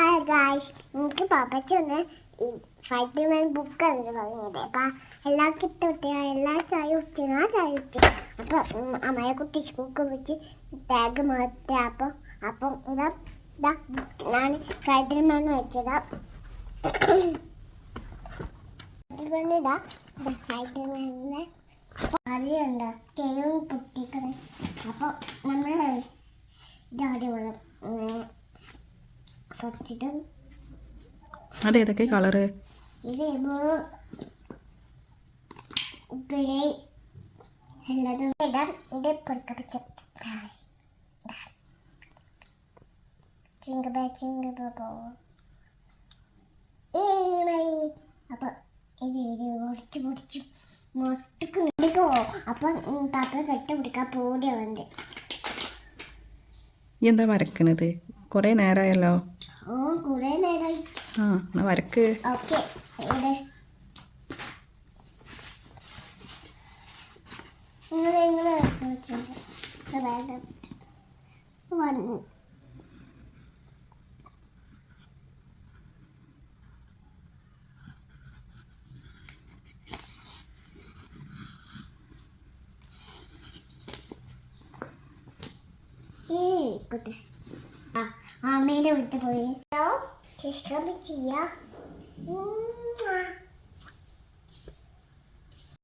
ആ ഗായ്സ് എനിക്ക് പപ്പച്ചൊന്ന് ഈ ഫൈറ്റിമൻ ബുക്ക് എന്ന് പറഞ്ഞത്. അപ്പം എല്ലാ കിട്ടോട്ടെ എല്ലാ ചായ കുടിച്ചു? ആ ചായ കുടിച്ചു. അപ്പം അമ്മയെ കുട്ടി സ്കൂൾക്ക് വെച്ച് ബാഗ് മാറ്റുക അപ്പം അപ്പം ഇതാ ഇതാ ഞാൻ ഫൈറ്റർമാൻ വെച്ചതാ. ഫൈറ്റർമാനിതാ ഫൈറ്റർമാനിനെ അറിയണ്ട കേവും പൊട്ടിക്കണേ. അപ്പോൾ നമ്മൾ ഇതാടി വേണം ബേ ചിങ്ക കളറ് അപ്പൊ ഇത് ഇത് പൊടിച്ചു പൊടിച്ചു മൊട്ടക്ക് പിടിക്കോ അപ്പൊ പാപ്പ കെട്ട പിടിക്കാൻ പോടിയുണ്ട് ഈ എന്താ വരക്കണത്? കുറേ നേരമായല്ലോ ആ എന്നാ വരക്ക്. വന്നു. ഏ കുട്ടി ആ അമ്മയുടെ വീട്ടിൽ പോയി. ശിഷ്ടം ചെയ്യാം